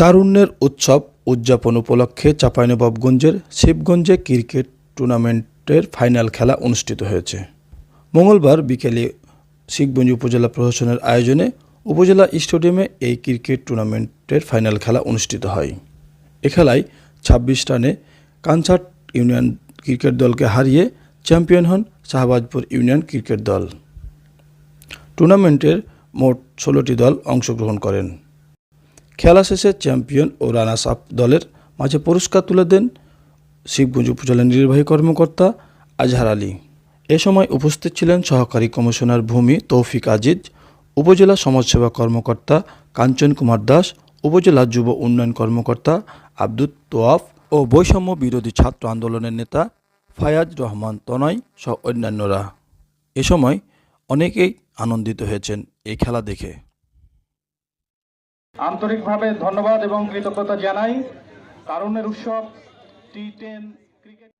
তারুণ্যের উৎসব উদযাপন উপলক্ষে চাঁপাইনবাবগঞ্জের শিবগঞ্জে ক্রিকেট টুর্নামেন্টের ফাইনাল খেলা অনুষ্ঠিত হয়েছে। মঙ্গলবার বিকেলে শিবগঞ্জ উপজেলা প্রশাসনের আয়োজনে উপজেলা স্টেডিয়ামে এই ক্রিকেট টুর্নামেন্টের ফাইনাল খেলা অনুষ্ঠিত হয়। এ খেলায় ছাব্বিশ রানে কানসার্ট ইউনিয়ন ক্রিকেট দলকে হারিয়ে চ্যাম্পিয়ন হন শাহবাজপুর ইউনিয়ন ক্রিকেট দল। টুর্নামেন্টের মোট ষোলোটি দল অংশগ্রহণ করেন। খেলা শেষে চ্যাম্পিয়ন ও রানার্স আপ দলের মাঝে পুরস্কার তুলে দেন শিবগঞ্জ উপজেলা নির্বাহী কর্মকর্তা আজহার আলী। এ সময় উপস্থিত ছিলেন সহকারী কমিশনার ভূমি তৌফিক আজিজ, উপজেলা সমাজসেবা কর্মকর্তা কাঞ্চন কুমার দাস, উপজেলা যুব উন্নয়ন কর্মকর্তা আব্দুত তোয়াফ ও বৈষম্য বিরোধী ছাত্র আন্দোলনের নেতা ফায়াজ রহমান তনয় সহ অন্যান্যরা। এ সময় অনেকেই আনন্দিত হয়েছেন এই খেলা দেখে। আন্তরিকভাবে ধন্যবাদ এবং কৃতজ্ঞতা জানাই। কারণের উৎসব টি টেন ক্রিকেট